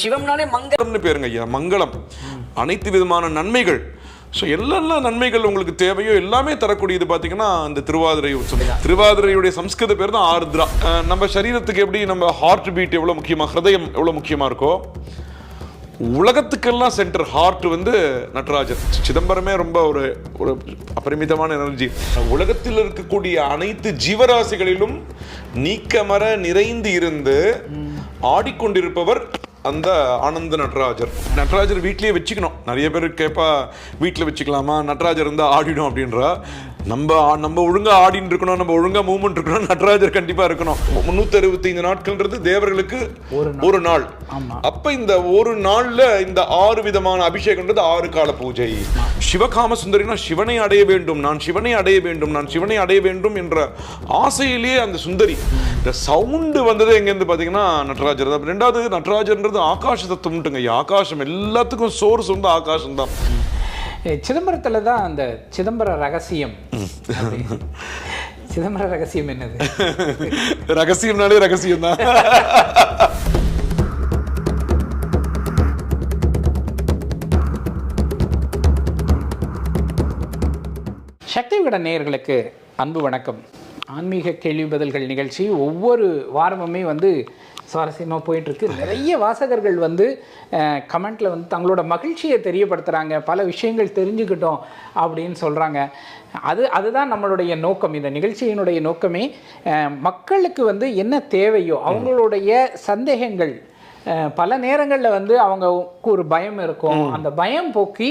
சிவம்னாலே மங்க மங்களம்னு பேருங்க ஐயா மங்களம். அனைத்து விதமான நன்மைகள். ஸோ எல்லா நன்மைகள் உங்களுக்கு தேவையோ எல்லாமே தரக்கூடியது பார்த்தீங்கன்னா இந்த திருவாதிரை உற்சவம். திருவாதிரையுடைய சம்ஸ்கிருத பேர் தான் ஆர்திரா. நம்ம சரீரத்துக்கு எப்படி நம்ம ஹார்ட் பீட் எவ்வளோ முக்கியமா ஹிருதயம் எவ்வளோ முக்கியமா இருக்கோ உலகத்துக்கெல்லாம் சென்டர் ஹார்ட் வந்து நடராஜர். சிதம்பரமே ரொம்ப ஒரு ஒரு அபரிமிதமான எனர்ஜி உலகத்தில் இருக்கக்கூடிய அனைத்து ஜீவராசிகளிலும் நீக்கமர நிறைந்து இருந்து ஆடிக்கொண்டிருப்பவர் அந்த ஆனந்த நடராஜர். நடராஜர் வீட்லேயே வச்சுக்கணும். நிறைய பேர் கேட்பா வீட்டில் வச்சுக்கலாமா? நடராஜர் இருந்தால் ஆடிடும் அப்படின்றா. நம்ம நம்ம ஒழுங்கா ஆடின்னு இருக்கணும் நம்ம ஒழுங்கா மூவ்மெண்ட் இருக்கணும் நடராஜர் கண்டிப்பா இருக்கணும். முன்னூத்தி அறுபத்தைந்து நாட்கள்ன்றது தேவர்களுக்கு ஒரு நாள். அப்ப இந்த ஒரு நாள்ல இந்த ஆறு விதமான அபிஷேகம்ன்றது ஆறு கால பூஜை. சிவகாம சுந்தரினா சிவனை அடைய வேண்டும் நான் சிவனை அடைய வேண்டும் நான் சிவனை அடைய வேண்டும் என்ற ஆசையிலேயே அந்த சுந்தரி இந்த சவுண்டு வந்தது எங்கேருந்து பார்த்தீங்கன்னா நடராஜர் தான். ரெண்டாவது நடராஜர்ன்றது ஆகாச தத்துவம்ட்டுங்க ஐயா. ஆகாசம் எல்லாத்துக்கும் சோர்ஸ் வந்து ஆகாசம் தான் சிதம்பரத்துல தான் அந்த சிதம்பர ரகசியம். சிதம்பர ரகசியம் என்னது? ரகசியம்னாலே ரகசியம் தான் சக்தி விகட நேயர்களுக்கு அன்பு வணக்கம். ஆன்மீக கேள்வி பதில்கள் நிகழ்ச்சி ஒவ்வொரு வாரமுமே வந்து சுவாரஸ்யமாக போயிட்டுருக்கு. நிறைய வாசகர்கள் வந்து கமெண்ட்டில் வந்து தங்களோட மகிழ்ச்சியை தெரியப்படுத்துகிறாங்க பல விஷயங்கள் தெரிஞ்சுக்கிட்டோம் அப்படின்னு சொல்கிறாங்க அது அதுதான் நம்மளுடைய நோக்கம். இந்த நிகழ்ச்சியினுடைய நோக்கமே மக்களுக்கு வந்து என்ன தேவையோ அவங்களுடைய சந்தேகங்கள் பல நேரங்களில் வந்து அவங்களுக்கு ஒரு பயம் இருக்கும். அந்த பயம் போக்கி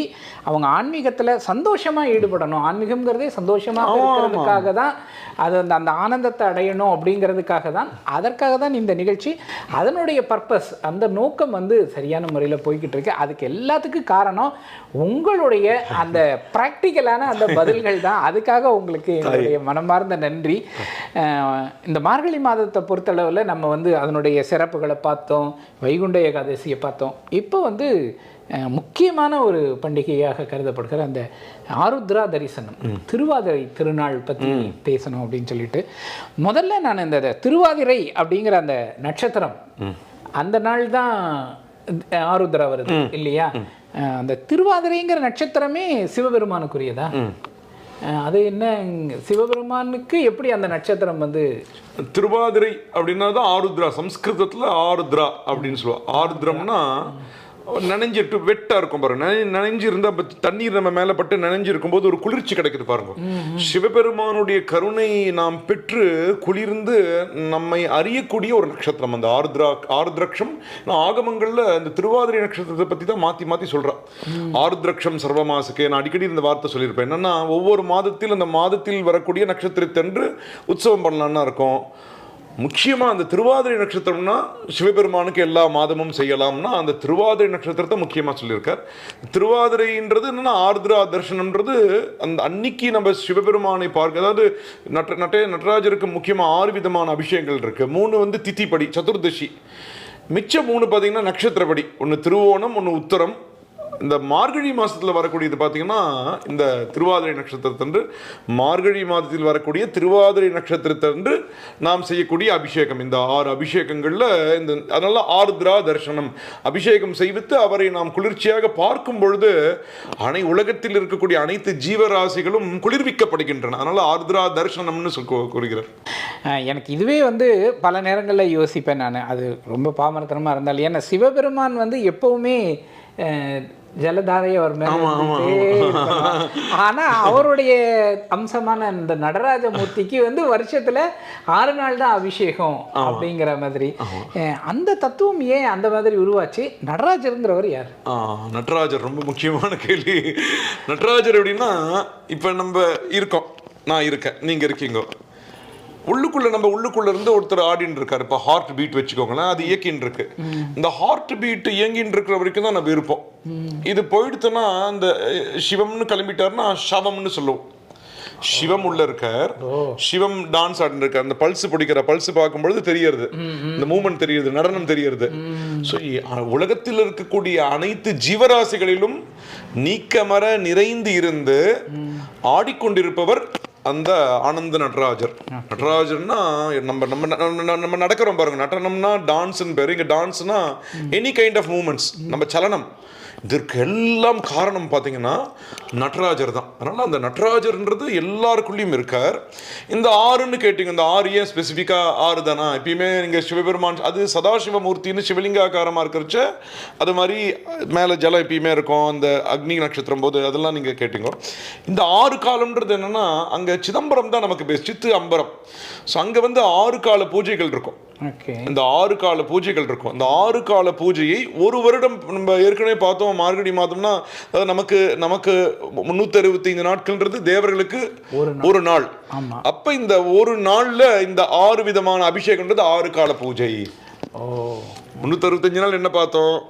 அவங்க ஆன்மீகத்தில் சந்தோஷமாக ஈடுபடணும். ஆன்மீகம்ங்கிறதே சந்தோஷமாக இருக்கிறதுக்காக தான் அது அந்த அந்த ஆனந்தத்தை அடையணும் அப்படிங்கிறதுக்காக தான். அதற்காக தான் இந்த நிகழ்ச்சி. அதனுடைய பர்பஸ் அந்த நோக்கம் வந்து சரியான முறையில் போய்கிட்டு இருக்கு. அதுக்கு எல்லாத்துக்கும் காரணம் உங்களுடைய அந்த ப்ராக்டிக்கலான அந்த பதில்கள் தான். அதுக்காக உங்களுக்கு என்னுடைய மனமார்ந்த நன்றி. இந்த மார்கழி மாதத்தை பொறுத்தளவில் நம்ம வந்து அதனுடைய சிறப்புகளை பார்த்தோம். வைகுண்ட ஏகாதசியை பார்த்தோம். இப்போ வந்து முக்கியமான ஒரு பண்டிகையாக கருதப்படுகிற அந்த ஆருத்ரா தரிசனம் திருவாதிரை திருநாள் பற்றி பேசணும் அப்படின்னு சொல்லிட்டு முதல்ல நான் இந்த திருவாதிரை அப்படிங்கிற அந்த நட்சத்திரம் அந்த நாள் தான் ஆருத்ரா வருது இல்லையா? அந்த திருவாதிரைங்கிற நட்சத்திரமே சிவபெருமானுக்குரியதா? அது என்ன சிவபெருமானுக்கு எப்படி அந்த நட்சத்திரம் வந்து திருவாதிரை அப்படின்னா தான் ஆருத்ரா சம்ஸ்கிருதத்தில் ஆருத்ரா அப்படின்னு சொல்லுவோம் ஆருத்ரம்னா நனைஞ்சிட்டு வெட்டா இருக்கும் பாருங்க நனை நனைஞ்சு தண்ணீர் நம்ம மேல பட்டு நனைஞ்சு இருக்கும்போது ஒரு குளிர்ச்சி கிடைக்குது பாருங்க. சிவபெருமானுடைய கருணை நாம் பெற்று குளிர்ந்து நம்மை அறியக்கூடிய ஒரு நட்சத்திரம். அந்த ஆருத்ரா ஆருத்ரக்ஷம் நான் ஆகமங்கள்ல இந்த திருவாதிரை நட்சத்திரத்தை பத்தி தான் மாத்தி மாத்தி சொல்றேன். ஆருத்ரக்ஷம் சர்வமாசுக்கு நான் அடிக்கடி இந்த வார்த்தை சொல்லியிருப்பேன். என்னன்னா ஒவ்வொரு மாதத்தில் அந்த மாதத்தில் வரக்கூடிய நட்சத்திரத்தன்று உற்சவம் பண்ணலாம்னா இருக்கும். முக்கியமாக அந்த திருவாதிரை நட்சத்திரம்னா சிவபெருமானுக்கு எல்லா மாதமும் செய்யலாம்னா அந்த திருவாதிரை நட்சத்திரத்தை முக்கியமாக சொல்லியிருக்கார். திருவாதிரைன்றது என்னென்னா ஆர்திரா தர்சனம்ன்றது அந்த அன்னைக்கு நம்ம சிவபெருமானை பார்க்க அதாவது நட்ட நட்டே நடராஜருக்கு முக்கியமாக ஆறு விதமான அபிஷேகங்கள் இருக்குது மூணு வந்து தித்திப்படி சதுர்தசி. மிச்சம் மூணு பார்த்தீங்கன்னா நட்சத்திரப்படி. ஒன்று திருவோணம் ஒன்று உத்தரம் இந்த மார்கழி மாதத்தில் வரக்கூடியது பார்த்தீங்கன்னா இந்த திருவாதிரை நட்சத்திரத்தன்று மார்கழி மாதத்தில் வரக்கூடிய திருவாதிரை நட்சத்திரத்தன்று நாம் செய்யக்கூடிய அபிஷேகம். இந்த ஆறு அபிஷேகங்களில் இந்த அதனால் ஆர்திரா தரிசனம் அபிஷேகம் செய்வித்து அவரை நாம் குளிர்ச்சியாக பார்க்கும் பொழுது அனை உலகத்தில் இருக்கக்கூடிய அனைத்து ஜீவராசிகளும் குளிர்விக்கப்படுகின்றன. அதனால் ஆர்திரா தரிசனம்னு சொல் கூறுகிறார். எனக்கு இதுவே வந்து பல நேரங்களில் யோசிப்பேன் நான். அது ரொம்ப பாமரத்தனமாக இருந்தாலும் ஏன்னா சிவபெருமான் வந்து எப்பவுமே ஜலதாரையை அவர். ஆனா அவருடைய அம்சமான இந்த நடராஜ மூர்த்திக்கு வந்து வருஷத்துல ஆறு நாள் தான் அபிஷேகம் அப்படிங்கிற மாதிரி. அந்த தத்துவம் ஏன் அந்த மாதிரி உருவாச்சு? நடராஜருங்கிறவர் யார்? நடராஜர் ரொம்ப முக்கியமான கேள்வி. நடராஜர் எப்படின்னா இப்போ நம்ம இருக்கோம். நான் இருக்கேன். நீங்க இருக்கீங்க. உள்ளுக்குள்ள நம்ம உள்ளுக்குள்ள இருந்து ஒருத்தர் ஆடின்னு இருக்காரு. இப்போ ஹார்ட் பீட் வச்சுக்கோங்களேன். அது இயக்கின்னு இருக்கு. இந்த ஹார்ட் பீட் இயங்கின்னு இருக்கிற வரைக்கும் தான் நம்ம இருப்போம். இது போயிடுத்துன்னா இந்த சிவம்னு கிளம்பிட்டாருன்னா சவம்னு சொல்லுவோம். சிவம் உள்ள இருக்கார். சிவம் டான்ஸ் ஆடின்னு இருக்கார். அந்த பல்ஸ் பிடிக்கிற பல்ஸ் பார்க்கும்பொழுது தெரியறது இந்த மூமெண்ட் தெரியுது நடனம் தெரியறது ஸோ உலகத்தில் இருக்கக்கூடிய அனைத்து ஜீவராசிகளிலும் நீக்கமர நிறைந்து இருந்து ஆடிக்கொண்டிருப்பவர் அந்த ஆனந்த நடராஜர். நடராஜர்னா நம்ம நம்ம நம்ம- நடக்கிறோம் பாருங்க. நடனம்னா டான்ஸ்னு பேர். இங்க டான்ஸ்னா எனி கைண்ட் ஆஃப் மூமெண்ட்ஸ் நம்ம சலனம். இதற்கு எல்லாம் காரணம் பார்த்தீங்கன்னா நடராஜர் தான். அதனால அந்த நடராஜர்ன்றது எல்லாருக்குள்ளேயும் இருக்கார். இந்த ஆறுன்னு கேட்டீங்க இந்த ஆறு ஏன் ஸ்பெசிஃபிக்காக ஆறு தானா? எப்பயுமே நீங்கள் சிவபெருமான் அது சதாசிவமூர்த்தின்னு சிவலிங்காக்காரமாக இருக்கிறச்ச அது மாதிரி மேலே ஜலம் எப்பயுமே இருக்கும். அந்த அக்னி நட்சத்திரம் போது அதெல்லாம் நீங்கள் கேட்டீங்க. இந்த ஆறு காலம்ன்றது என்னன்னா அங்கே சிதம்பரம் தான் நமக்கு பேஸ் சித்து அம்பரம். ஸோ அங்கே வந்து ஆறு கால பூஜைகள் இருக்கும். இந்த ஆறு கால பூஜைகள் இருக்கும். இந்த ஆறு கால பூஜையை ஒரு வருடம் நம்ம ஏற்கனவே பார்த்தோம் மார்கழி மாதம்னா அதாவது நமக்கு நமக்கு முன்னூத்தி அறுபத்தைந்து நாட்கள்ன்றது தேவர்களுக்கு ஒரு நாள். அப்ப இந்த ஒரு நாள்ல இந்த ஆறு விதமான அபிஷேகம்ன்றது ஆறு கால பூஜை. அறுபத்தஞ்சு நாள் என்ன பார்த்தோம்?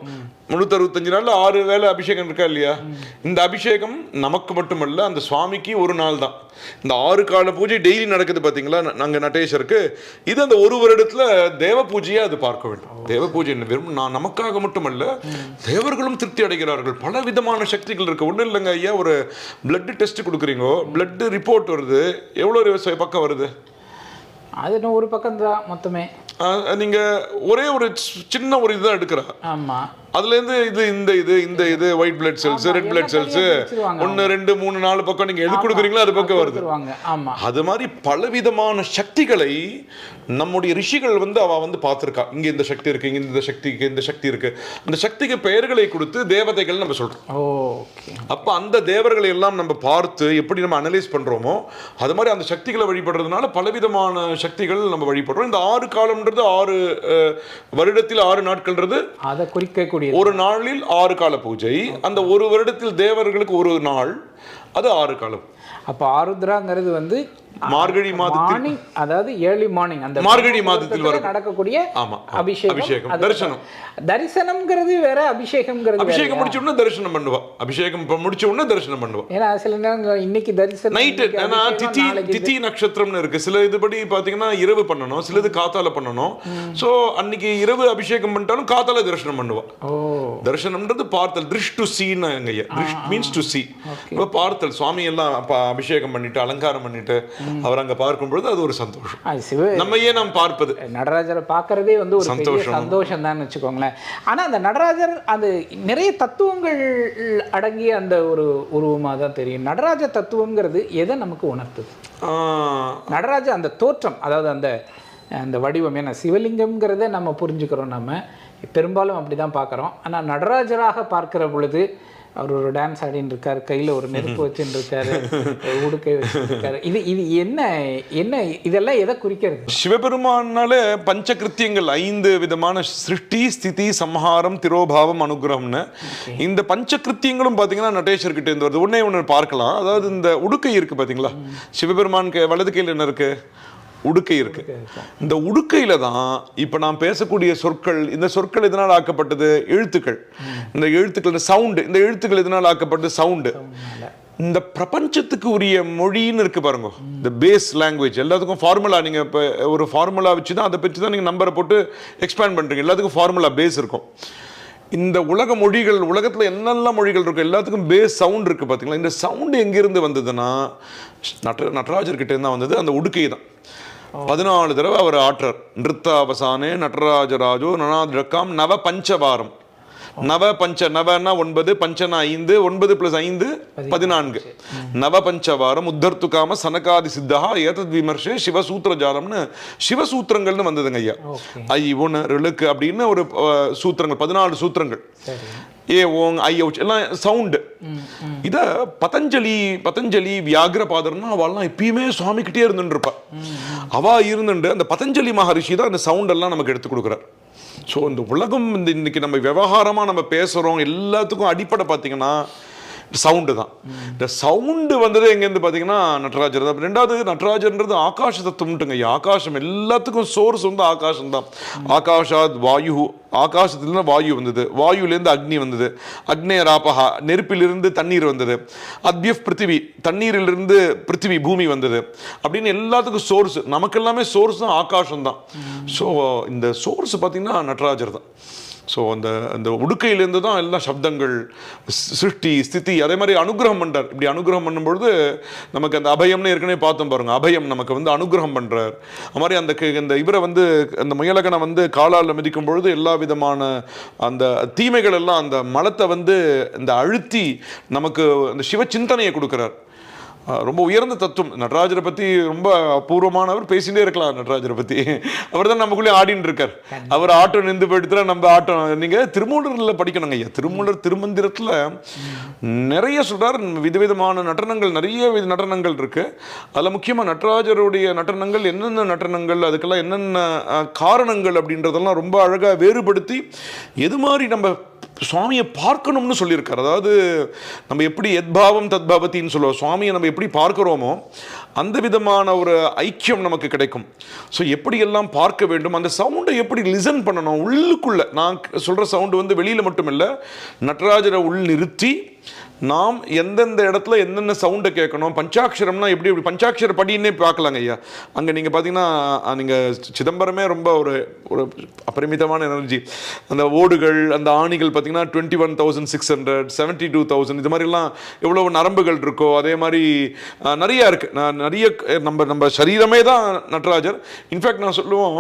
முன்னூத்தி அறுபத்தஞ்சு நாள்ல ஆறு வேளை அபிஷேகம் இருக்கா இல்லையா? இந்த அபிஷேகம் நமக்கு மட்டுமல்ல அந்த சுவாமிக்கு ஒரு நாள் தான். இந்த ஆறு கால பூஜை டெய்லி நடக்குது பாத்தீங்களா ந- நாங்க நடேசருக்கு இது அந்த ஒரு வருடத்துல தேவ பூஜையை அது பார்க்க வேண்டும். தேவ பூஜை என்ன வெறும் நான் நமக்காக மட்டுமல்ல தேவர்களும் திருப்தி அடைகிறார்கள். பல விதமான சக்திகள் இருக்கு. ஒண்ணும் இல்லைங்க ஐயா ஒரு பிளட் டெஸ்ட் கொடுக்குறீங்க பிளட் ரிப்போர்ட் வருது. எவ்வளவு பக்கம் வருது? அது இன்னும் ஒரு பக்கம் தான் மொத்தமே. ஆஹ் நீங்க ஒரே ஒரு சின்ன ஒரு இதுதான் எடுக்கிறா ஆமா. அதுல இருந்து இது இந்த இது இந்த இது white blood cells red blood cells ஒன்னு ரெண்டு மூணு நாலு பக்கம் நீங்க எது கொடுக்குறீங்களோ அது பக்கம் வருது. அது மாதிரி பலவிதமான சக்திகளை நம்முடைய ரிஷிகள் வந்து அவ வந்து பார்த்திருக்கா. இங்க இந்த சக்தி இருக்கு இங்க இந்த சக்திக்கு இந்த சக்தி இருக்கு. அந்த சக்திக்கு பெயர்களை கொடுத்து தேவதைகள் நம்ம சொல்றோம். அப்ப அந்த தேவர்களை எல்லாம் நம்ம பார்த்து எப்படி நம்ம அனலைஸ் பண்றோமோ அது மாதிரி அந்த சக்திகளை வழிபடுறதுனால பலவிதமான சக்திகள் நம்ம வழிபடுறோம். இந்த ஆறு காலம்ன்றது ஆறு வருடத்தில் ஆறு நாட்கள்ன்றது அதை குறிக்கக்கூடிய ஒரு நாளில் ஆறு கால பூஜை அந்த ஒரு வருடத்தில் தேவர்களுக்கு ஒரு நாள் அது ஆறு காலம் அப்போ ஆருத்ராங்கிறது வந்து மார்கழி மாதத்தில். அதாவது ஏர்லி மார்னிங் அந்த மார்கழி மாதத்தில் வரும். நடக்கக்கூடிய ஆமா. அபிஷேகம் அபிஷேகம், தரிசனம். தரிசனம்ங்கிறது வேற அபிஷேகம்ங்கிறது வேற. அபிஷேகம் முடிச்ச உடனே தரிசனம் பண்ணுவா. அபிஷேகம் முடிச்ச உடனே தரிசனம் பண்ணுவா. ஏன்னா சில நேரங்கள் இன்னைக்கு தரிசனம் நைட்டு ஏன்னா அபிஷேகம், திதி. திதி நட்சத்திரம்னு இருக்கு. சில இதுபடி பாத்தீங்கன்னா இரவு பண்ணணும். சிலது காத்தால பண்ணணும். சோ அன்னைக்கு இரவு அபிஷேகம் பண்ணிட்டாலும் காத்தால தரிசனம் பண்ணுவா. தரிசனம்ன்றது பார்த்தல். திருஷ் டு சீன்னு ஐயா திருஷ் மீன்ஸ் டு சி பார்த்தல். சுவாமி எல்லாம் அபிஷேகம் பண்ணிட்டு அலங்காரம் பண்ணிட்டு அவர் அங்க பார்க்கும்பொழுது அது ஒரு சந்தோஷம். அது சிவ நம்ம ஏன் நாம் பார்ப்பது. நடராஜரை பார்க்கறதே வந்து ஒரு சந்தோஷம். சந்தோஷம். தான் வச்சுக்கோங்களேன். ஆனா அந்த நடராஜர் அது நிறைய தத்துவங்கள் அடங்கிய அந்த ஒரு உருவமாக தான் தெரியும். நடராஜ தத்துவங்கிறது எதை நமக்கு உணர்த்துது? நடராஜ அந்த தோற்றம் அதாவது அந்த அந்த வடிவம் ஏன்னா சிவலிங்கம்ங்கிறத நம்ம புரிஞ்சுக்கிறோம் நம்ம. பெரும்பாலும் அப்படி தான் பார்க்குறோம். ஆனால் நடராஜராக பார்க்கிற பொழுது அவர் ஒரு டான்ஸ் ஆடின்னு இருக்காரு கையில் ஒரு நெருப்பு வச்சுன்னு இருக்காரு உடுக்கை வச்சுருக்காரு இது இது என்ன என்ன இதெல்லாம் எதை குறிக்கிறது? சிவபெருமானாலே பஞ்சகிருத்தியங்கள் ஐந்து விதமான சிருஷ்டி ஸ்திதி சம்ஹாரம் திரோபாவம் அனுகிரகம்னு. இந்த பஞ்சகிருத்தியங்களும் பார்த்தீங்கன்னா நடேஸ்வர்கிட்ட இருந்து வருது. ஒண்ணே ஒன்று பார்க்கலாம். அதாவது இந்த உடுக்கை இருக்கு பார்த்தீங்களா சிவபெருமானுக்கு வலது கையில் என்ன இருக்கு? உடுக்கை இருக்கு. இந்த உடுக்கையில தான் இப்ப நான் பேசக்கூடிய சொற்கள் இந்த சொற்கள் எதனால் ஆக்கப்பட்டது? எழுத்துக்கள். இந்த எழுத்துக்கள் இந்த சவுண்டு இந்த எழுத்துக்கள் எதனால் ஆக்கப்பட்டது? சவுண்டு இந்த பிரபஞ்சத்துக்கு உரிய மொழின்னு இருக்கு பாருங்க. இந்த பேஸ் லாங்குவேஜ் எல்லாத்துக்கும் ஃபார்முலா நீங்க இப்போ ஒரு ஃபார்முலா வச்சு தான் அதை பற்றி தான் நீங்க நம்பரை போட்டு எக்ஸ்பேண்ட் பண்றீங்க. எல்லாத்துக்கும் ஃபார்முலா பேஸ் இருக்கும். இந்த உலக மொழிகள் உலகத்துல என்னெல்லாம் மொழிகள் இருக்கு எல்லாத்துக்கும் பேஸ் சவுண்ட் இருக்கு பாத்தீங்களா? இந்த சவுண்ட் எங்கிருந்து வந்ததுன்னா நட்ட நடராஜர் கிட்ட இருந்தா வந்தது. அந்த உடுக்கை தான் பதினாலு தடவை அவர் ஆற்றார். நிறுத்தாவசானே நடராஜராஜோ நனாதிரக்காம் நவ பஞ்சவாரம் நவ பஞ்ச நவனா ஒன்பது பஞ்சனா ஐந்து ஒன்பது பிளஸ் ஐந்து பதினான்கு. நவ பஞ்சவாரம் உத்தர்த்து காம சனகாதி சித்தா ஏதத் விமர்சே சிவசூத்திர ஜாலம்னு சிவசூத்திரங்கள்னு வந்ததுங்க ஐயா. ஐ ஒன்று ரிலுக்கு அப்படின்னு ஒரு சூத்திரங்கள் பதினாலு சூத்திரங்கள். ஏ ஓங் ஐ ஔச் எல்லாம் சவுண்டு. இத பதஞ்சலி பதஞ்சலி வியாகிரபாதர்னா அவள்லாம் எப்பயுமே சுவாமி கிட்டே இருந்துட்டு இருப்பா அவ இருந்துட்டு அந்த பதஞ்சலி மகரிஷி தான் அந்த சவுண்ட் எல்லாம் நமக்கு எடுத்து கொடுக்குறார். ஸோ இந்த உலகம் இந்த இன்னைக்கு நம்ம விவகாரமா நம்ம பேசுறோம் எல்லாத்துக்கும் அடிப்படை பார்த்தீங்கன்னா சவுண்டு தான். இந்த சவுண்டு வந்தது எங்கேருந்து பார்த்தீங்கன்னா நட்ராஜர் தான். ரெண்டாவது நட்ராஜர்ன்றது ஆகாஷ தத்துவம்ட்டுங்க ஆகாஷம் எல்லாத்துக்கும் சோர்ஸ் வந்து ஆகாஷம் தான். ஆகாஷாத் வாயு ஆகாசத்துலேருந்து வாயு வந்தது. வாயுலேருந்து அக்னி வந்தது. அக்னேய ராபகா நெருப்பிலிருந்து தண்ணீர் வந்தது. அத்யப் பிருத்திவி தண்ணீரிலிருந்து பிருத்திவி பூமி வந்தது. அப்படின்னு எல்லாத்துக்கும் சோர்ஸ் நமக்கு எல்லாமே சோர்ஸ் தான் ஆகாசம் தான். ஸோ இந்த சோர்ஸ் பார்த்தீங்கன்னா நட்ராஜர் தான். ஸோ அந்த அந்த உடுக்கையிலேருந்து தான் எல்லா சப்தங்கள் சிருஷ்டி ஸ்திதி அதே மாதிரி அனுகிரகம் பண்ணுறார் இப்படி அனுகிரகம் பண்ணும்பொழுது நமக்கு அந்த அபயம்னு ஏற்கனவே பார்த்தோம் பாருங்க. அபயம் நமக்கு வந்து அனுகிரகம் பண்ணுறார் அது மாதிரி அந்த இந்த இவரை வந்து அந்த முயலகனை வந்து காலால் மிதிக்கும் பொழுது எல்லா விதமான அந்த தீமைகள் எல்லாம் அந்த மலத்தை வந்து இந்த அழுத்தி நமக்கு அந்த சிவ சிந்தனையை கொடுக்குறார். ரொம்ப உயர்ந்த தத்துவம். நடராஜரை பத்தி ரொம்ப அபூர்வமானவர் பேசிட்டே இருக்கலாம் நடராஜரை பத்தி. அவர் தான் நமக்குள்ளே ஆடின்னு இருக்கார். அவர் ஆட்டம் நின்று போயிட்டு நம்ம ஆட்டம் நீங்க திருமூலர்ல படிக்கணுங்க ஐயா. திருமூலர் திருமந்திரத்துல நிறைய சொல்றார். விதவிதமான நடனங்கள் நிறைய வித நடனங்கள் இருக்கு. அதுல முக்கியமா நடராஜருடைய நடனங்கள் என்னென்ன நடனங்கள் அதுக்கெல்லாம் என்னென்ன காரணங்கள் அப்படின்றதெல்லாம் ரொம்ப அழகா வேறுபடுத்தி எது மாதிரி நம்ம சுவாமியை பார்க்கணும்னு சொல்லியிருக்கார். அதாவது நம்ம எப்படி எத்பாவம் தத்பாவத்தின்னு சொல்லுவோம். சுவாமியை நம்ம எப்படி பார்க்குறோமோ அந்த விதமான ஒரு ஐக்கியம் நமக்கு கிடைக்கும். ஸோ எப்படியெல்லாம் பார்க்க வேண்டும் அந்த சவுண்டை எப்படி லிசன் பண்ணணும் உள்ளுக்குள்ள நான் சொல்கிற சவுண்டு வந்து வெளியில் மட்டும் இல்லை நடராஜரை உள் நிறுத்தி நாம் எந்தெந்த இடத்துல என்னென்ன சவுண்டை கேட்கணும் பஞ்சாட்சரம்னா எப்படி எப்படி பஞ்சாட்சர படின்னே பார்க்கலாங்க ஐயா. அங்கே நீங்கள் பார்த்தீங்கன்னா நீங்கள் சிதம்பரமே ரொம்ப ஒரு ஒரு அபரிமிதமான எனர்ஜி அந்த ஓடுகள் அந்த ஆணிகள் பார்த்தீங்கன்னா twenty one thousand six hundred seventy two thousand இது மாதிரிலாம் எவ்வளோ நரம்புகள் இருக்கோ அதே மாதிரி நிறையா இருக்குது நான் நிறைய நம்ம நம்ம சரீரமே தான் நடராஜர். இன்ஃபேக்ட் நான் சொல்லுவோம்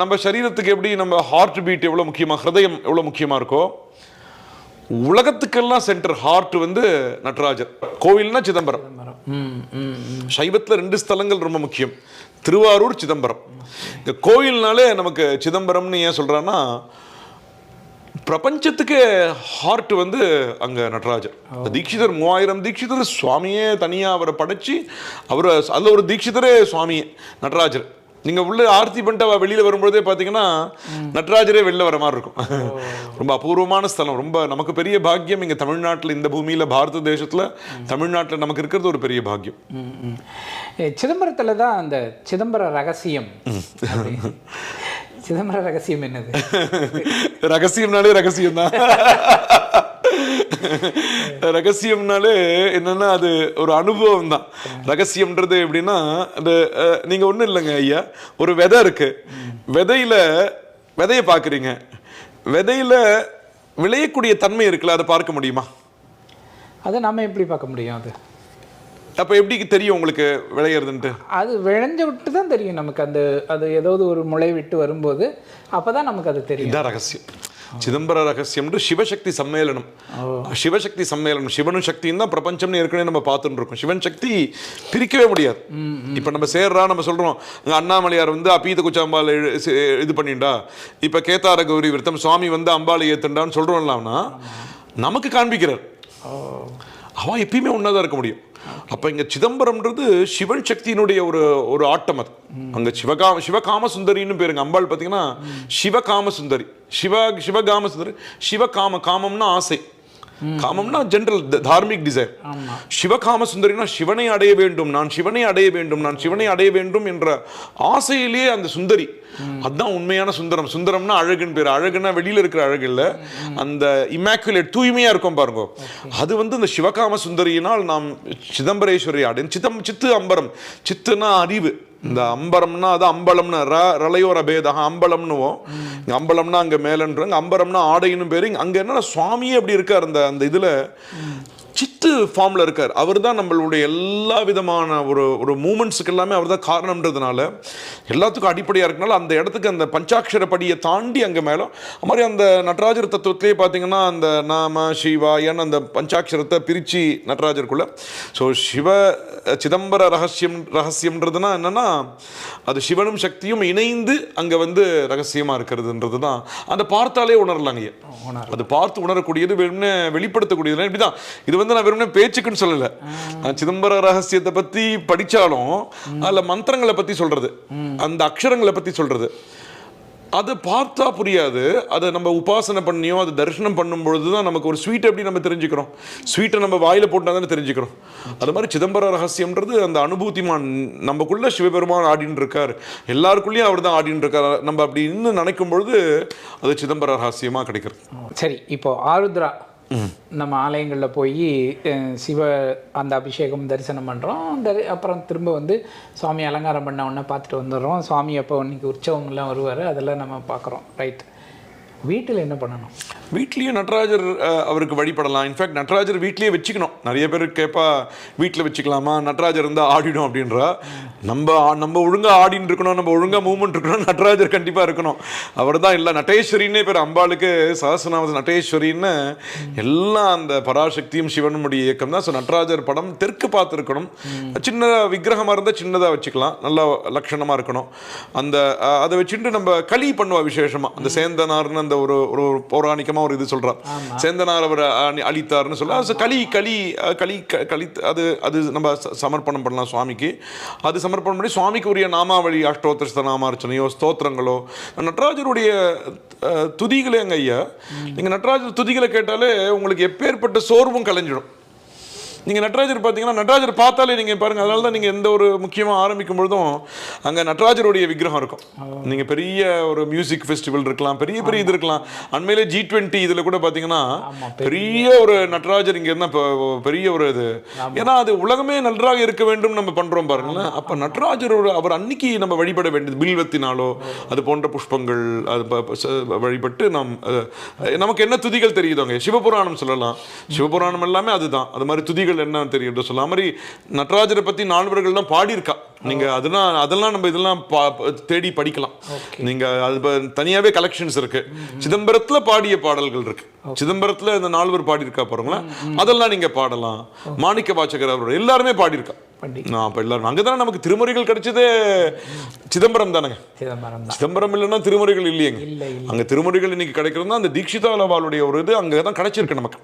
நம்ம சரீரத்துக்கு எப்படி நம்ம ஹார்ட் பீட் எவ்வளோ முக்கியமாக ஹிரதயம் எவ்வளோ முக்கியமாக இருக்கோ உலகத்துக்கெல்லாம் சென்டர் ஹார்ட் வந்து நடராஜர். கோவில்னா சிதம்பரம். சைவத்தில் ரெண்டு ஸ்தலங்கள் ரொம்ப முக்கியம். திருவாரூர் சிதம்பரம். இந்த கோயில்னாலே நமக்கு சிதம்பரம்னு ஏன் சொல்கிறான்னா பிரபஞ்சத்துக்கு ஹார்ட் வந்து அங்க நடராஜர். தீட்சிதர் மூவாயிரம் தீட்சிதர் சுவாமியே தனியா அவரை படைச்சு அவர் அதுல ஒரு தீட்சிதரே சுவாமியே நடராஜர். நீங்க உள்ள ஆர்த்தி பண்ணிட்டு வெளியில வரும்பொழுதே பாத்தீங்கன்னா நடராஜரே வெளில வர மாதிரி இருக்கும். ரொம்ப அபூர்வமான ஸ்தலம். ரொம்ப நமக்கு பெரிய பாக்கியம் இங்க தமிழ்நாட்டுல இந்த பூமியில பாரத தேசத்துல தமிழ்நாட்டுல நமக்கு இருக்கிறது ஒரு பெரிய பாக்கியம். சிதம்பரத்துல தான் அந்த சிதம்பர ரகசியம். அப்படி. சிதம்பர ரகசியம் என்னது ரகசியம்னாலே ரகசியம் தான் ரகசியம்னாலே என்னன்னா அது ஒரு அனுபவம் தான் ரகசியம்ன்றது எப்படின்னா அந்த நீங்க ஒண்ணும் இல்லைங்க ஐயா ஒரு விதை இருக்கு விதையில விதைய பாக்குறீங்க விதையில விளையக்கூடிய தன்மை இருக்குல்ல அதை பார்க்க முடியுமா அதை நம்ம எப்படி பார்க்க முடியும் அது அப்ப எப்படி தெரியும் உங்களுக்கு விளையிறதுன்ட்டு? அது விளைஞ்ச விட்டு தான் தெரியும் நமக்கு. அந்த அது ஏதாவது ஒரு முளை விட்டு வரும்போது அப்போ தான் நமக்கு அது தெரியும். இதான் ரகசியம். சிதம்பர ரகசியம்னு சிவசக்தி சம்மேளனம். சிவசக்தி சம்மேளனம். சிவனும் சக்தியும் தான் பிரபஞ்சம்னு ஏற்கனவே நம்ம பார்த்துட்டு இருக்கோம் சிவன் சக்தி பிரிக்கவே முடியாது. இப்போ நம்ம சேர்றா நம்ம அங்க அண்ணாமலையார் வந்து அப்பீத குச்சாம்பால் இது பண்ணிண்டா. இப்போ கேத்தார கௌரி விருத்தம் சுவாமி வந்து அம்பாளை ஏத்துண்டான்னு சொல்றோம்லாம்னா நமக்கு காண்பிக்கிறார். அவ எப்பயுமே ஒன்றா இருக்க முடியும். அப்போ இங்கே சிதம்பரம்ன்றது சிவன் சக்தியினுடைய ஒரு ஒரு ஆட்டம் அது. அங்கே சிவகாம சிவகாம சுந்தரின்னு பேருங்க அம்பாள் பார்த்தீங்கன்னா சிவகாம சுந்தரி சிவ சிவகாம சுந்தரி சிவகாம காமம்னா ஆசை. காமம்னா ஜென்ரல் தார்மிக் டிசைர் சிவகாம சுந்தரினா சிவனை அடைய வேண்டும் நான் சிவனை அடைய வேண்டும் நான் சிவனை அடைய வேண்டும் என்ற ஆசையிலேயே அந்த சுந்தரி. அதுதான் உண்மையான சுந்தரம். சுந்தரம்னா அழகுன்னு பேர். அழகுன்னா வெளியில இருக்கிற அழகு இல்ல. அந்த இமாக்குலேட் தூய்மையா இருக்கும் பாருங்க. அது வந்து இந்த சிவகாம சுந்தரியினால் நாம் சிதம்பரேஸ்வரி அடையும் சிதம் சித்து அம்பரம். சித்துனா அறிவு. இந்த அம்பரம்னா அது அம்பலம்னு ர ரலையோர பேதம் அம்பலம்னுவோம். இங்க அம்பலம்னா அங்க மேலன்றாங்க அம்பரம்னா ஆடைன்னு பேரு இங்க- அங்க என்னன்னா சுவாமியே அப்படி இருக்கார் அந்த அந்த இதுல. சித்து ஃபார்ம்ல இருக்கார். அவர் தான் நம்மளுடைய எல்லா விதமான ஒரு ஒரு மூமெண்ட்ஸுக்கு எல்லாமே அவர் தான் காரணம்ன்றதுனால எல்லாத்துக்கும் அடிப்படையாக இருக்கனால அந்த இடத்துக்கு அந்த பஞ்சாட்சர படியை தாண்டி அங்கே மேலே அது மாதிரி அந்த நடராஜர் தத்துவத்திலே பார்த்தீங்கன்னா அந்த நாம சிவாயன் அந்த பஞ்சாட்சரத்தை பிரித்து நடராஜருக்குள்ள. ஸோ சிவ சிதம்பர ரகசியம் ரகசியம்ன்றதுனா என்னன்னா அது சிவனும் சக்தியும் இணைந்து அங்கே வந்து ரகசியமாக இருக்கிறதுன்றது தான் அந்த பார்த்தாலே உணரலாங்க. அது பார்த்து உணரக்கூடியது வெளிப்படுத்தக்கூடியது இப்படிதான். இது வந்து நான் வெறும் பேச்சுக்குன்னு சொல்லல. நான் சிதம்பர ரகசியத்தை பத்தி படிச்சாலும் அதுல மந்திரங்களை பத்தி சொல்றது. அந்த அக்ஷரங்களை பத்தி சொல்றது. அதை பார்த்தா புரியாது. அதை நம்ம உபாசனை பண்ணியோ அதை தரிசனம் பண்ணும் பொழுது தான் நமக்கு ஒரு ஸ்வீட் எப்படி நம்ம தெரிஞ்சுக்கிறோம். ஸ்வீட்டை நம்ம வாயில போட்டால் தானே தெரிஞ்சுக்கிறோம். அது மாதிரி சிதம்பர ரகசியம்ன்றது அந்த அனுபூதிமான் நமக்குள்ள சிவபெருமான் ஆடின்னு இருக்கார். எல்லாருக்குள்ளேயும் அவர் தான் ஆடின்னு இருக்கார். நம்ம அப்படி இன்னும் நினைக்கும் பொழுது அது சிதம்பர ரகசியமா கிடைக்கிறது. சரி இப்போ ஆருத்ரா நம்ம ஆலயங்களில் போய் சிவ அந்த அபிஷேகம் தரிசனம் பண்ணுறோம் தரி அப்புறம் திரும்ப வந்து சுவாமி அலங்காரம் பண்ண உடனே பார்த்துட்டு வந்துடுறோம். சுவாமி அப்போ இன்றைக்கி உற்சவங்கள்லாம் வருவார். அதெல்லாம் நம்ம பார்க்குறோம். ரைட் வீட்டில் என்ன பண்ணணும்? வீட்லேயும் நடராஜர் அவருக்கு வழிபடலாம். இன்ஃபேக்ட் நடராஜர் வீட்லேயே வச்சுக்கணும். நிறைய பேர் கேட்பா வீட்டில் வச்சுக்கலாமா? நடராஜர் இருந்தால் ஆடிடும் அப்படின்றா. நம்ம நம்ம ஒழுங்கா ஆடின்னு இருக்கணும் நம்ம ஒழுங்காக மூவ்மெண்ட் இருக்கணும் நடராஜர் கண்டிப்பாக இருக்கணும். அவர் தான் இல்லை நட்டேஸ்வரின்னே பேர். அம்பாளுக்கு சஹஸ்ரநாம நட்டேஸ்வரின்னு எல்லாம் அந்த பராசக்தியும் சிவனுடைய இயக்கம் தான். ஸோ நடராஜர் படம் தெற்கு பார்த்து இருக்கணும் சின்ன விக்கிரகமாக இருந்தால் சின்னதாக வச்சுக்கலாம். நல்லா லட்சணமாக இருக்கணும். அந்த அதை வச்சுட்டு நம்ம களி பண்ணுவோம் விசேஷமாக அந்த சேந்தனார்னு அந்த ஒரு ஒரு பௌராணிகமா ஒரு இது சொல்றா சேந்தனார் அவர் அளித்தார்னு சொல்ல களி களி களி களி அது அது நம்ம சமர்ப்பணம் பண்ணலாம் சுவாமிக்கு. அது சமர்ப்பணம் பண்ணி சுவாமிக்கு உரிய நாமாவளி அஷ்டோத்திர நாமார்ச்சனையோ ஸ்தோத்திரங்களோ நடராஜருடைய துதிகளே எங்க ஐயா. நீங்க நடராஜர் துதிகளை கேட்டாலே உங்களுக்கு எப்பேற்பட்ட சோர்வும் கலைஞ்சிடும். நீங்கள் நடராஜர் பார்த்தீங்கன்னா நடராஜர் பார்த்தாலே நீங்கள் பாருங்கள் அதனால தான் நீங்கள் எந்த ஒரு முக்கியமாக ஆரம்பிக்கும் பொழுதும் அங்கே நடராஜருடைய விக்கிரகம் இருக்கும். நீங்கள் பெரிய ஒரு மியூசிக் ஃபெஸ்டிவல் இருக்கலாம் பெரிய பெரிய இது இருக்கலாம். அண்மையிலே ஜி டுவெண்ட்டி இதில் கூட பார்த்தீங்கன்னா பெரிய. ஒரு நடராஜர் இங்கே இருந்தால் பெரிய ஒரு இது. ஏன்னா அது உலகமே நன்றாக இருக்க வேண்டும் நம்ம பண்ணுறோம் பாருங்களேன். அப்போ நடராஜரோட அவர் அன்னைக்கு நம்ம வழிபட வேண்டியது பில்வத்தினாலோ அது போன்ற புஷ்பங்கள் அது வழிபட்டு நாம் நமக்கு என்ன துதிகள் தெரியுதோங்க சிவபுராணம் சொல்லலாம். சிவபுராணம் எல்லாமே அதுதான். அது மாதிரி துதிகள் என்ன தெரியுதோ சொல்லலாம் அது மாதிரி நடராஜரை பற்றி நால்வர்கள்லாம் பாடியிருக்கா. நீங்க அதெல்லாம் அதெல்லாம் நம்ம இதெல்லாம் பா- தேடி படிக்கலாம். நீங்க அது தனியாவே கலெக்ஷன்ஸ் இருக்கு. சிதம்பரத்துல பாடிய பாடல்கள் இருக்கு. சிதம்பரத்துல இந்த நால்வர் பாடியிருக்கா பாருங்களேன். அதெல்லாம் நீங்க பாடலாம். மாணிக்க வாசகர் அவர் எல்லாருமே பாடியிருக்கா. நான் அப்ப எல்லாரும் அங்கதானே நமக்கு திருமுறைகள் கிடைச்சதே. சிதம்பரம் தானேங்க. சிதம்பரம் தான். சிதம்பரம் இல்லைன்னா திருமுறைகள் இல்லையேங்க. இல்லை இல்லை. அங்க திருமுறைகள் இன்னைக்கு கிடைக்கிறதுனா அந்த தீட்சிதா லவாளுடைய ஒரு இது அங்கே தான் கிடைச்சிருக்கு நமக்கு.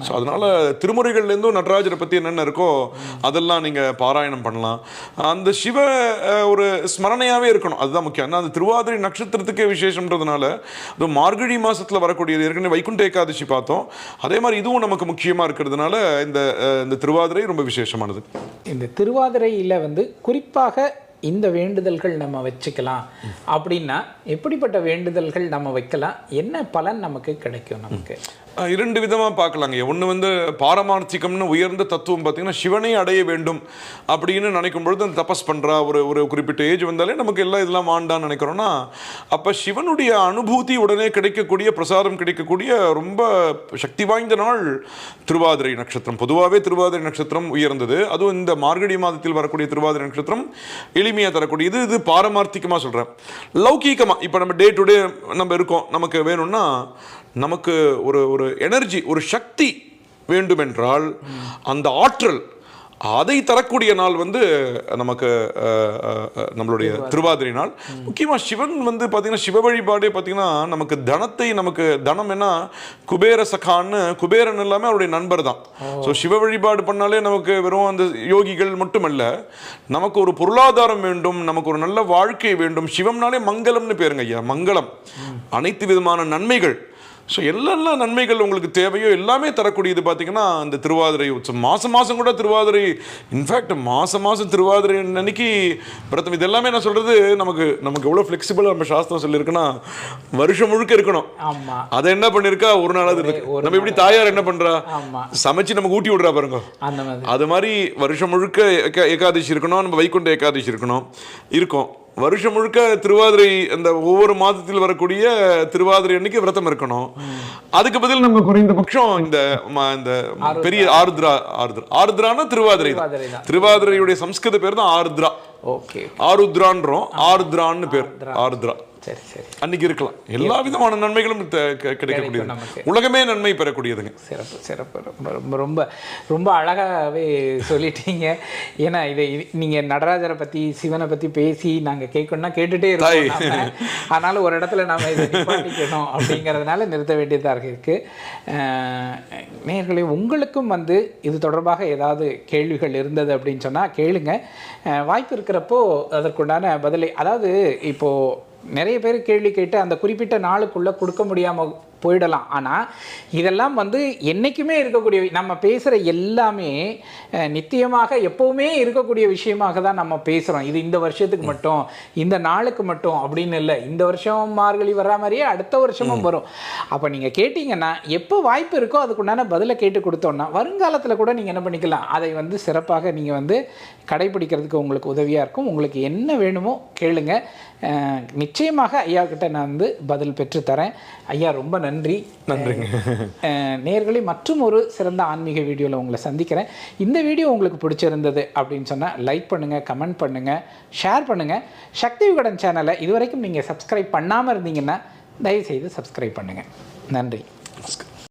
ஸோ அதனால திருமுறைகள்லேருந்தும் நடராஜரை பற்றி என்னென்ன இருக்கோ அதெல்லாம் நீங்கள் பாராயணம் பண்ணலாம். அந்த சிவ ஒரு ஸ்மரணையாகவே இருக்கணும். அதுதான் முக்கியம். ஏன்னா அந்த திருவாதிரை நட்சத்திரத்துக்கே விசேஷம்ன்றதுனால அது மார்கழி மாதத்தில் வரக்கூடியது ஏற்கனவே வைகுண்ட ஏகாதசி பார்த்தோம். அதே மாதிரி இதுவும் நமக்கு முக்கியமாக இருக்கிறதுனால இந்த இந்த திருவாதிரை ரொம்ப விசேஷமானது. இந்த திருவாதிரையில் வந்து குறிப்பாக இந்த வேண்டுதல்கள் நம்ம வச்சுக்கலாம். அப்படின்னா எப்படிப்பட்ட வேண்டுதல்கள் நம்ம வைக்கலாம்? என்ன பலன் நமக்கு கிடைக்கும் நமக்கு? இரண்டு விதமாக பார்க்கலாங்க. ஒன்று வந்து பாரமார்த்திகம்னு உயர்ந்த தத்துவம் பார்த்தீங்கன்னா சிவனை அடைய வேண்டும் அப்படின்னு நினைக்கும் பொழுது அந்த தபஸ் பண்ணுறா ஒரு ஒரு குறிப்பிட்ட ஏஜ் வந்தாலே நமக்கு எல்லாம் இதெல்லாம் வாண்டான்னு நினைக்கிறோன்னா அப்போ சிவனுடைய அனுபூதி உடனே கிடைக்கக்கூடிய பிரசாதம் கிடைக்கக்கூடிய ரொம்ப சக்தி வாய்ந்த நாள் திருவாதிரை நட்சத்திரம். பொதுவாகவே திருவாதிரை நட்சத்திரம் உயர்ந்தது. அதுவும் இந்த மார்கழி மாதத்தில் வரக்கூடிய திருவாதிரை நட்சத்திரம் எளிமையாக தரக்கூடியது இது பாரமார்த்திகமாக சொல்கிறேன் லௌகீகமாக இப்போ நம்ம டே டு டே நம்ம இருக்கோம். நமக்கு வேணும்னா நமக்கு ஒரு ஒரு எனர்ஜி ஒரு சக்தி வேண்டுமென்றால் அந்த ஆற்றல் அதை தரக்கூடிய நாள் வந்து நமக்கு நம்மளுடைய திருவாதிரை. நாள். முக்கியமாக சிவன் வந்து பார்த்தீங்கன்னா சிவ வழிபாடே பார்த்தீங்கன்னா நமக்கு தனத்தை நமக்கு தனம் என்ன? குபேர சகான்னு குபேரன் எல்லாமே அவருடைய நண்பர் தான். ஸோ சிவ வழிபாடு பண்ணாலே நமக்கு வெறும் அந்த யோகிகள் மட்டுமல்ல நமக்கு ஒரு பொருளாதாரம் வேண்டும் நமக்கு ஒரு நல்ல வாழ்க்கை வேண்டும். சிவம்னாலே மங்களம்னு பேருங்க ஐயா மங்களம். அனைத்து விதமான நன்மைகள். ஸோ எல்லா நன்மைகள் உங்களுக்கு தேவையோ எல்லாமே தரக்கூடியது பார்த்தீங்கன்னா அந்த திருவாதிரை உற்சவம். மாதம் மாதம் கூட திருவாதிரை இன்ஃபேக்ட் மாதம் மாதம் திருவாதிரை அன்னைக்கு பிரதம் இது எல்லாமே நான் சொல்கிறது நமக்கு நமக்கு எவ்வளோ ஃப்ளெக்சிபிளாக நம்ம சாஸ்திரம் சொல்லியிருக்குன்னா வருஷம் முழுக்க இருக்கணும். அதை என்ன பண்ணியிருக்கா ஒரு நாளாவது இருக்கு. நம்ம எப்படி தாயார் என்ன பண்றா? ஆமா. சமைச்சு நமக்கு ஊட்டி விடுறா பாருங்க. அது மாதிரி வருஷம் முழுக்க ஏகா- ஏகாதசி இருக்கணும். நம்ம வைகுண்ட ஏகாதசி இருக்கணும். இருக்கும். வருஷம் முழுக்க திருவாதிரை அந்த ஒவ்வொரு மாதத்தில் வரக்கூடிய திருவாதிரை அன்னைக்கு விரதம் இருக்கணும். அதுக்கு பதில் நம்ம குறைந்தபட்சம் இந்த இந்த பெரிய ஆருத்ரா ஆருத்ரா. ஆருத்ரானா திருவாதிரை திருவாதிரையுடைய சம்ஸ்கிருத பேர் தான் ஆருத்ரா. ஓகே ஆருத்ரான்றோம். ஆருத்ரான்னு பேர். ஆருத்ரா. சரி சரி. அன்னைக்கு இருக்கலாம். எல்லா விதமான நன்மைகளும் கிடைக்கக்கூடியது. உலகமே நன்மை பெறக்கூடியதுங்க. சிறப்பு சிறப்பு. ரொம்ப ரொம்ப ரொம்ப ரொம்ப அழகாகவே சொல்லிட்டீங்க. ஏன்னா இதை இது- நீங்க நடராஜரை பத்தி சிவனை பத்தி பேசி நாங்க கேட்கணும்னா கேட்டுட்டே இருக்கோம். ஆனாலும் ஒரு இடத்துல நாம இதை நிப்பாட்டிக்கணும் அப்படிங்கிறதுனால நிறுத்த வேண்டியதாக இருக்கு. அஹ், நேயர்களே உங்களுக்கும் வந்து இது தொடர்பாக ஏதாவது கேள்விகள் இருந்தது அப்படின்னு சொன்னா கேளுங்க. வாய்ப்பு இருக்கிறப்போ அதற்குண்டான பதிலை அதாவது இப்போ நிறைய பேர் கேள்வி கேட்டு அந்த குறிப்பிட்ட நாளுக்குள்ள கொடுக்க முடியாம போயிடலாம். ஆனால் இதெல்லாம் வந்து என்றைக்குமே இருக்கக்கூடிய நம்ம பேசுகிற எல்லாமே நித்தியமாக எப்போவுமே இருக்கக்கூடிய விஷயமாக தான் நம்ம பேசுகிறோம் இது இந்த வருஷத்துக்கு மட்டும் இந்த நாளுக்கு மட்டும் அப்படின்னு இல்லை. இந்த வருஷம் மார்கழி வர்ற மாதிரியே அடுத்த வருஷமும் வரும். அப்போ நீங்கள் கேட்டிங்கன்னா எப்போ வாய்ப்பு இருக்கோ அதுக்குண்டான பதிலை கேட்டு கொடுத்தோன்னா வருங்காலத்தில் கூட நீங்கள் என்ன பண்ணிக்கலாம்? அதை வந்து சிறப்பாக நீங்கள் வந்து கடைபிடிக்கிறதுக்கு உங்களுக்கு உதவியாக இருக்கும். உங்களுக்கு என்ன வேணுமோ கேளுங்க. அஹ், நிச்சயமாக ஐயா கிட்ட நான் வந்து பதில் பெற்றுத்தரேன். ஐயா ரொம்ப நன்றி. நன்றிங்க. அஹ், நேயர்களே மற்றும் ஒரு சிறந்த ஆன்மீக வீடியோவில் உங்களை சந்திக்கிறேன். இந்த வீடியோ உங்களுக்கு பிடிச்சிருந்தது அப்படின்னு சொன்னால் லைக் பண்ணுங்கள் கமெண்ட் பண்ணுங்கள் ஷேர் பண்ணுங்கள் சக்தி விகடன் சேனலை இதுவரைக்கும் நீங்கள் சப்ஸ்கிரைப் பண்ணாமல் இருந்தீங்கன்னா தயவுசெய்து சப்ஸ்கிரைப் பண்ணுங்கள் நன்றி. நமஸ்காரம்.